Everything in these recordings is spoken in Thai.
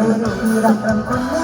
내 눈이란 건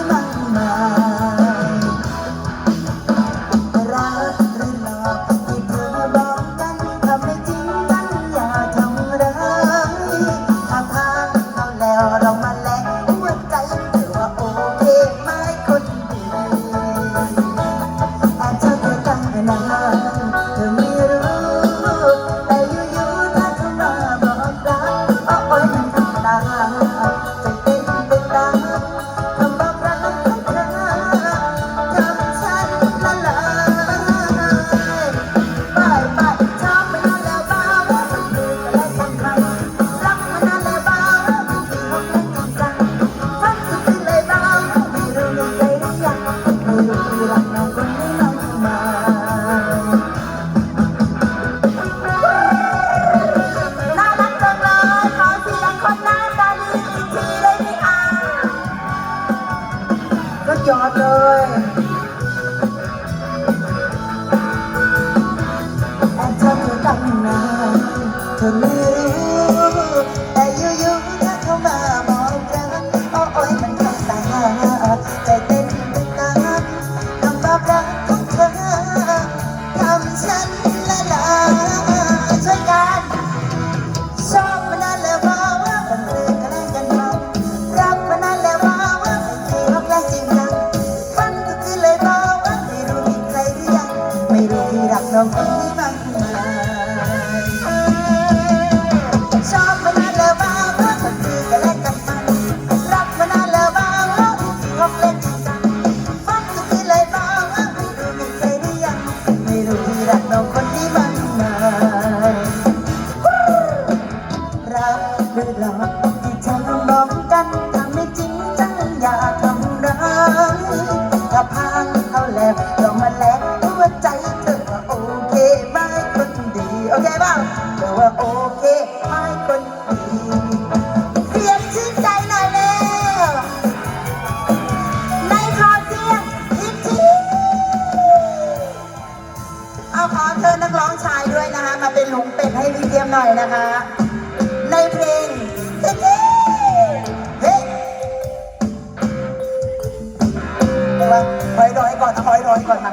ก่อนนะขอให้ร้อนก่อนนะ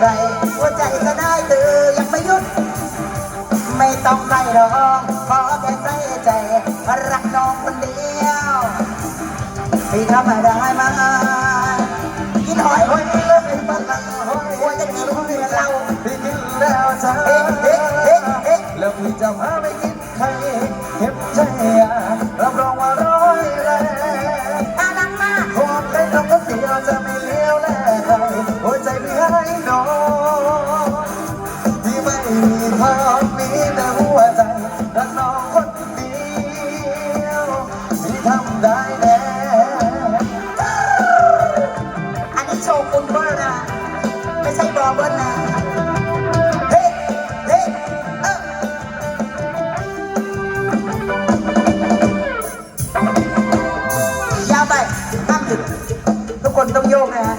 ใครหัวใจจะได้ตือยังไม่หยุด ไม่ต้องใครรองขอแค่ใส่ใจรักน้องคนเดียวพี่ทำได้ไหมกินหอยหอยเล่นปลาหอยหัวจะกินเหล้าพี่กินแล้วจ้าเอ๊ะเอ๊ะเอ๊ะแล้วพี่จะมาไม่กิน คนต้องโยกนะฮะ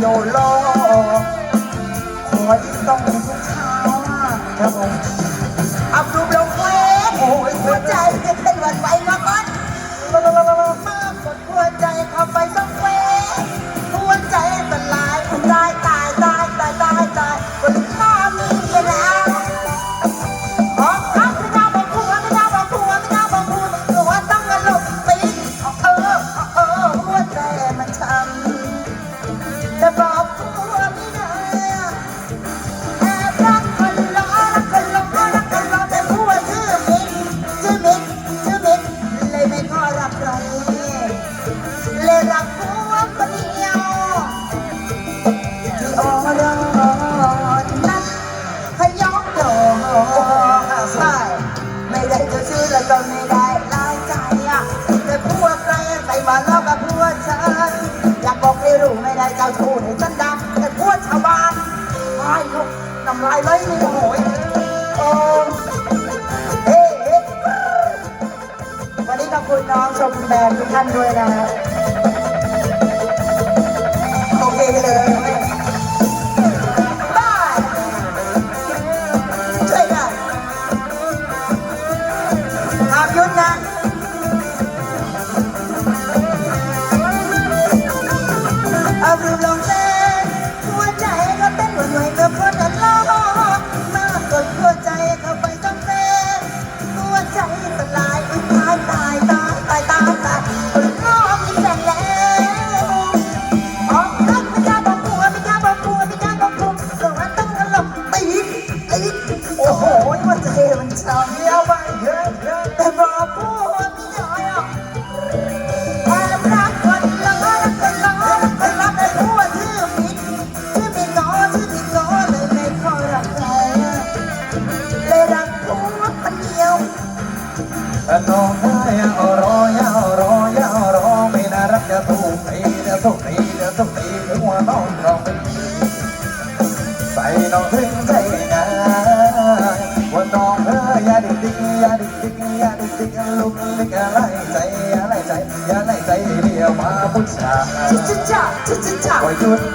โยโลคอยต้องทุกเช้าพรอ มาลอกกับพวกฉันอยากบอกให้รู้ไม่ได้เจ้าชู้ให้ฉันดังแต่พวกชาวบ้านไอ้ลูกน้ำลายไหลเลยโหยโอ้เฮ้วันนี้ขอบคุณน้องชมแบนทุกท่านด้วยนะโอเคเลย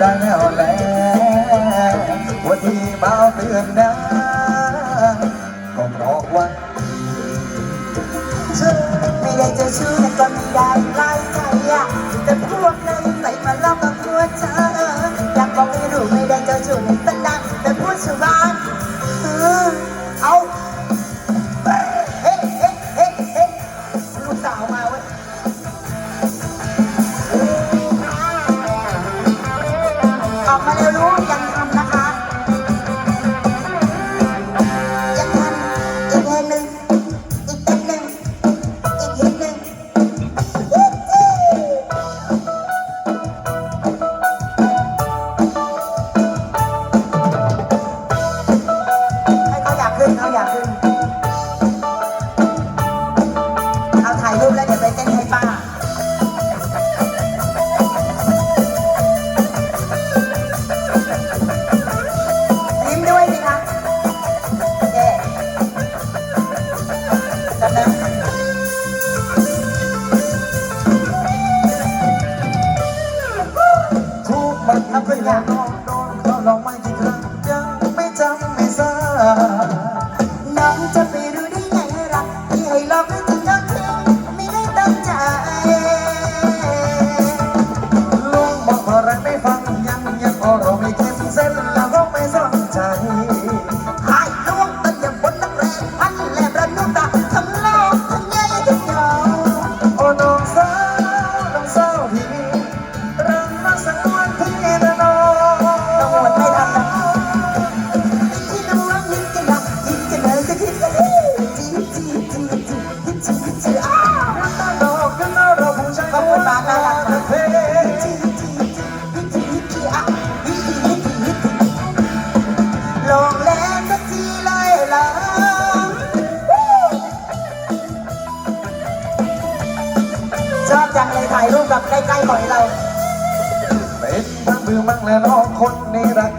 ังแล้วแหลวันที่เบาเตือนนะก็เพราะว่าเธอไม่ได้จะชื่อแต่ก็ไม่ได้ไล่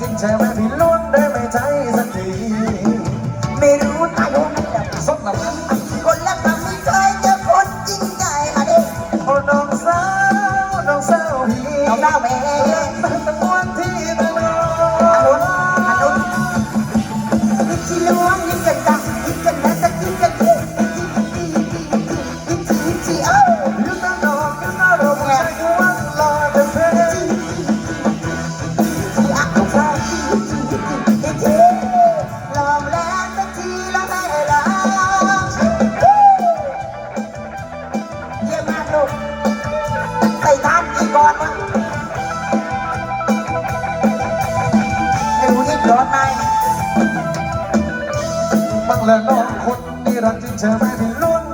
จริงใช่ไม่พี่ลุ้นได้ไม่ใจสักที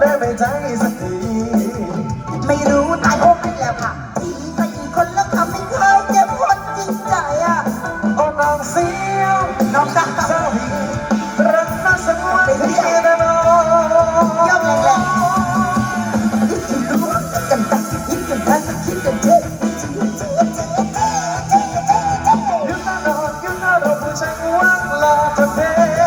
ได้ไหมใจสักทีไม่รู้ตายพวกนี้และค่ะทีไปกี่คนแล้วทำให้เขาเจ็บปวดจิตใจอะอ้น้องเสียวน้องดัเรักน่าสงวที่ระนองยอมแรงๆยิ่งรู้กันตักยิ่งกันตักยิ่งกันเจ็บยืนหน้าดอกยืนหน้าดอกผู้ชายว่างลาจะเป็น